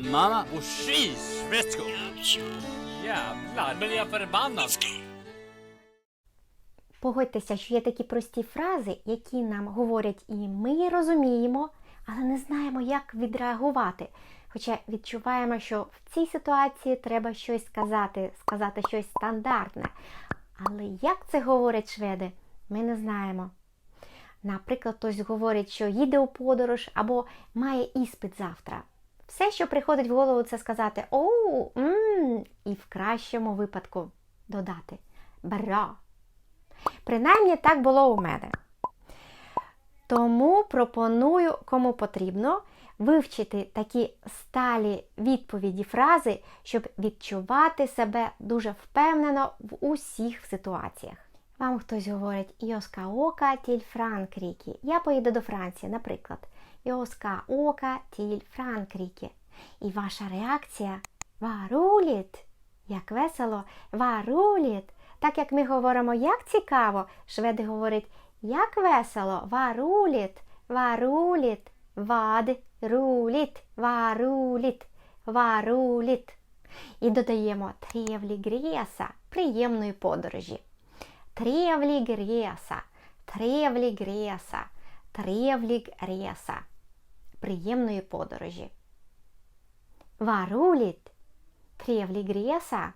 Mamma och! Västskål! Jävlar, men jag förbannad! Погодьтеся, що є такі прості фрази, які нам говорять і ми розуміємо, але не знаємо, як відреагувати. Хоча відчуваємо, що в цій ситуації треба щось сказати, сказати щось стандартне. Але як це говорять шведи, ми не знаємо. Наприклад, хтось говорить, що їде у подорож або має іспит завтра. Все, що приходить в голову, це сказати оу, м і в кращому випадку додати бра. Принаймні так було у мене. Тому пропоную, кому потрібно, вивчити такі сталі відповіді фрази, щоб відчувати себе дуже впевнено в усіх ситуаціях. Вам хтось говорить «Йоска ока тіль Франкрікі. Я поїду до Франції, наприклад. Йоска ока тіль Франкрікі. І ваша реакція варуліт. Як весело, варуліт. Так як ми говоримо як цікаво, шведи говорять як весело, варуліт, варуліт, вад, руліт, варуліт, варуліт. І додаємо тревлі грєса, приємної подорожі. Тревлі грєса, тревлі грєса, тревлі грєса, приємної подорожі. Варуліт, тревлі грєса.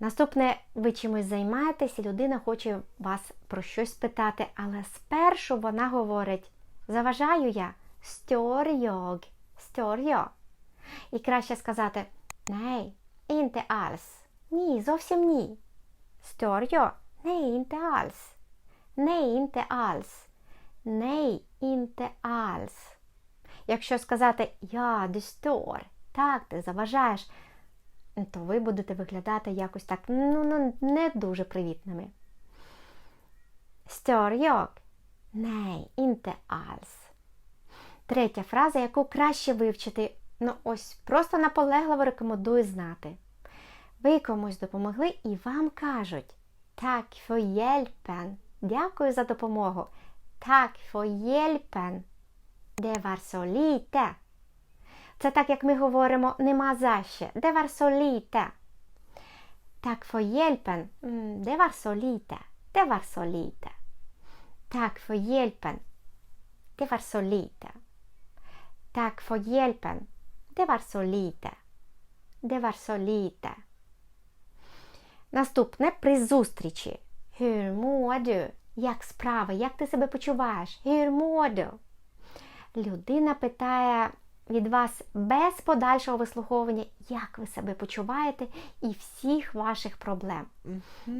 Наступне, ви чимось займаєтесь, і людина хоче вас про щось питати, але спершу вона говорить: заважаю я стьор йог, стьор йо. І краще сказати Ней, інте альс. Ні, зовсім ні. Стьор йо, ней, інте альс. Ней, інте альс. Ней, інте альс. Якщо сказати Я, står, так, ти заважаєш то ви будете виглядати якось так ну, ну, не дуже привітними. Stör? Nej, inte alls. Третя фраза, яку краще вивчити, ну ось просто наполегливо рекомендую знати. Ви комусь допомогли і вам кажуть Так for hjälpen. Дякую за допомогу. Так for hjälpen. Det var så lite. Це так, як ми говоримо нема за ще. Det var så lite. Tack för hjälpen. Mm, det var så lite. Det var så lite. Tack för hjälpen. Det var så lite. Tack för hjälpen. Det var så lite. Det var så lite. Наступне при зустрічі. Hur mår du? Як справи? Як ти себе почуваєш? Mår? Людина питає від вас без подальшого вислуховування, як ви себе почуваєте і всіх ваших проблем.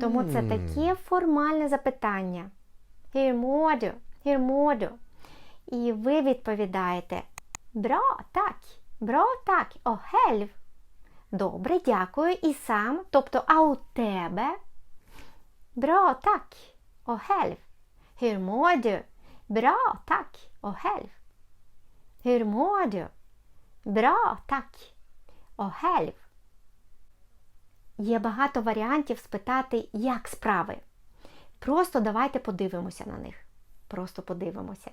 Тому це таке формальне запитання. Du? Hur? І ви відповідаєте Бра, так, бра, так, о, хельв. Добре, дякую. І сам, тобто, а у тебе? Бра, так, о, хельв. Hur mår du? Bra, tack och själv. Hur mår du? Bra, tack. Och själv. Є багато варіантів спитати, як справи. Просто давайте подивимося на них. Просто подивимося.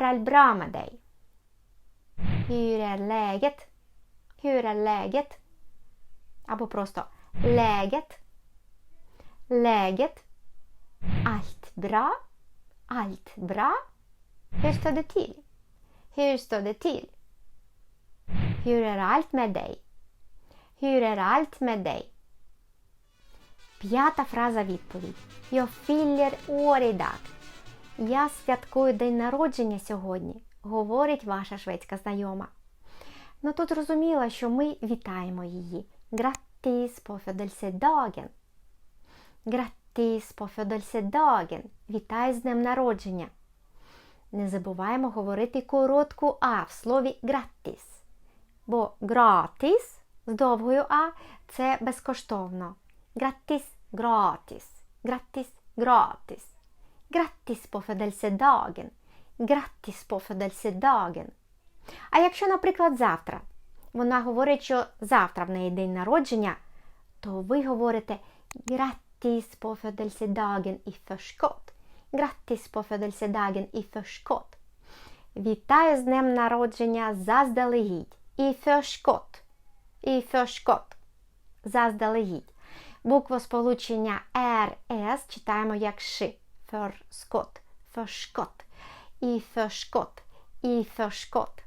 Allt bra med dig? Hur är läget? Hur är läget? Або просто läget. Läget. Allt bra. Allt bra. Hur står det till? Hur står det till? Hur är allt med dig? Hur är allt med dig? П'ята фраза відповідь. Jag fyller år idag. Я святкую день народження сьогодні, Говорить ваша шведська знайома. Ну тут зрозуміло, що ми вітаємо її. Grattis på födelsedagen. Grattis på födelsedagen. Вітаю з днем народження. Не забуваємо говорити коротку А в слові grattis. Бо gratis з довгою А це безкоштовно. Grattis, gratis. Grattis, gratis. Grattis på födelsedagen. Grattis på födelsedagen. А якщо, наприклад, завтра вона говорить, що завтра в неї день народження, то ви говорите grattis på födelsedagen i förskott. Grattis på födelsedagen i förskott. Вітаю з днем народження заздалегідь. І förskott. І förskott. Заздалегідь. Буквосполучення РС читаємо як ши. Förskott. Förskott. І förskott. І förskott.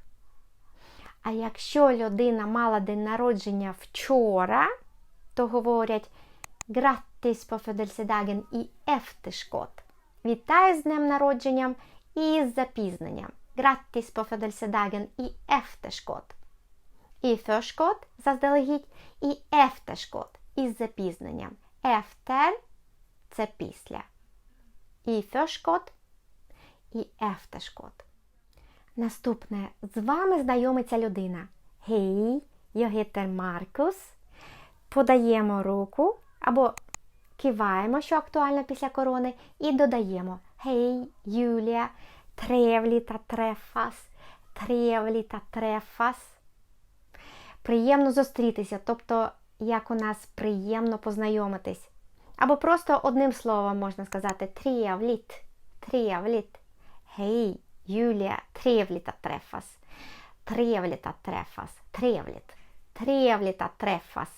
А якщо людина мала день народження вчора, то говорять Grattis på födelsedagen i efterskott. Вітаю з днем народженням і з запізненням. Grattis på födelsedagen i efterskott. І förskott заздалегідь, і efterskott із запізненням. Efter – це після. І förskott і efterskott. Наступне з вами знайомиться людина. Гей, heter Маркус. Подаємо руку або киваємо, що актуально після корони, і додаємо Гей, Юлія, trevligt att träffas, trevligt att träffas. Приємно зустрітися, тобто, як у нас приємно познайомитись. Або просто одним словом можна сказати trevligt, trevligt. Hej, Julia, trevligt att träffas. Trevligt att träffas. Trevligt. Träffas.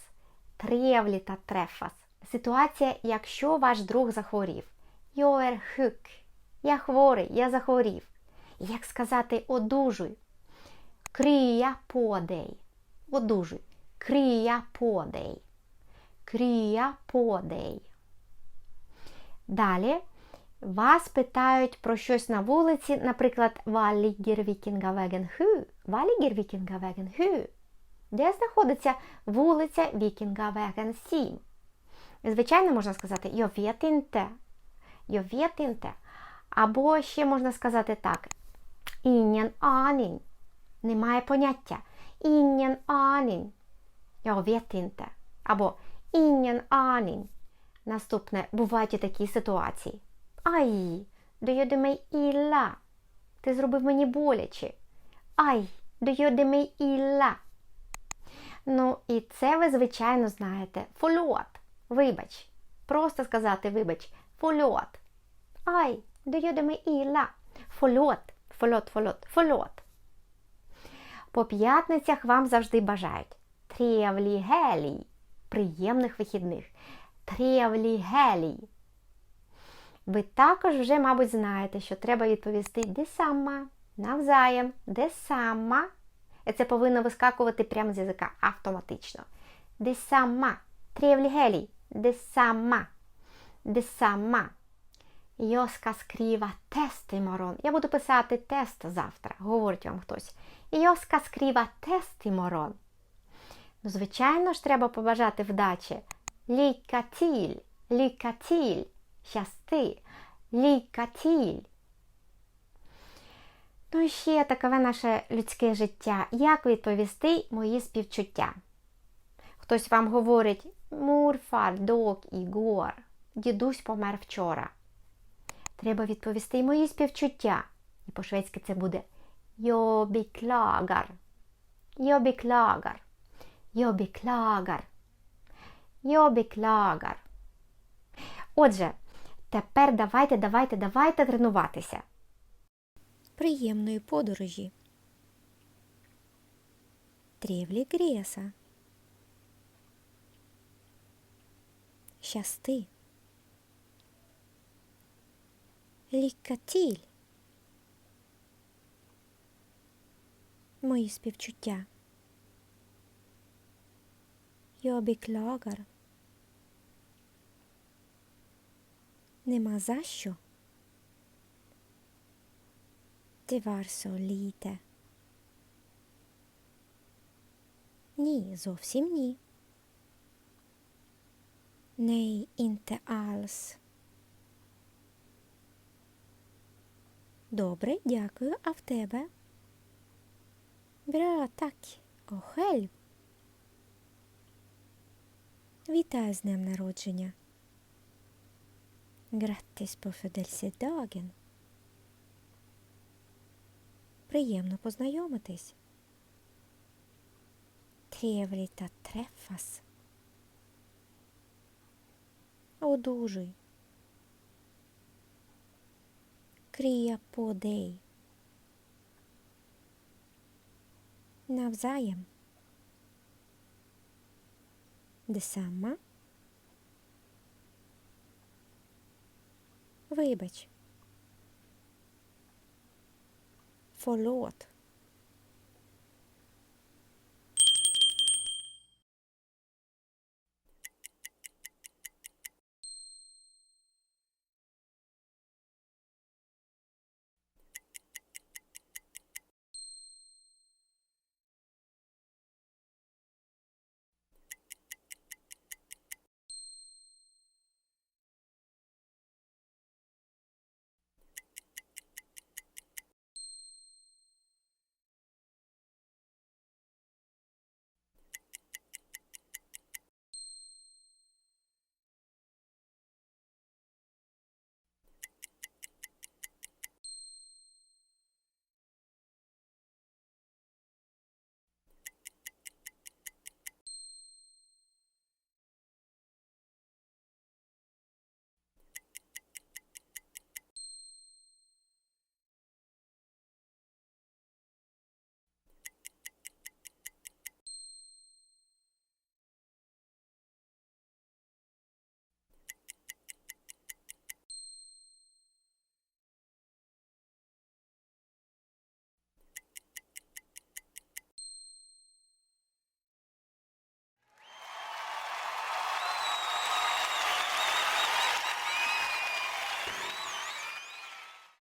Trevligt att träffas. Ситуація, якщо ваш друг захворів. Är sjuk. Я хворий, я захворів. Як сказати одужуй? Крія dig. Одужуй. Крія dig. Крія dig. Далі вас питають про щось на вулиці, наприклад? Var ligger Vikingavägen Hu? Де знаходиться вулиця Vikingavägen 7? Звичайно, можна сказати vet inte. Або ще можна сказати так. Ingen aning. Немає поняття. Jag vet inte. Або ingen aning. Наступне бувають і такі ситуації. Ай, du gjorde mig. Ти зробив мені боляче. Ай, du gjorde mig. Ну, і це ви, звичайно, знаєте. Förlåt. Вибач. Просто сказати вибач. Förlåt. Ай, du gjorde mig illa. Förlåt. Förlåt, förlåt, förlåt. По п'ятницях вам завжди бажають. Тревлі гелій. Приємних вихідних. Тревлі гелій. Ви також вже, мабуть, знаєте, що треба відповісти де сама, навзаєм, де сама. Це повинно вискакувати прямо з язика автоматично. Де сама. Тревлі гелій. Де сама. Де сама. Jag ska skriva тест. Я буду писати тест завтра, говорить вам хтось. Jag ska skriva тест. Ну, звичайно ж, треба побажати вдачі. Lycka till, щасти, lycka till. Ну і ще такове наше людське життя. Як відповісти мої співчуття? Хтось вам говорить Мурфар dog igår. Дідусь помер вчора. Треба відповісти мої співчуття. І по-шведськи це буде. Jag beklagar. Jag beklagar. Отже, тепер давайте, давайте, давайте тренуватися. Приємної подорожі. Тревлі греса. Щасти. Till. Мої співчуття. Jag beklagar. Нема за що. Var lite. Ні, зовсім ні. Nej, inte alls. Добре, дякую. А в тебе? Tack. Och själv? Вітаю з днем народження. Grattis på födelsedagen. Приємно познайомитись. Trevligt att träffas. Одужуй. Крія подей. Навзаєм. Детсамма. Вибач. Förlåt.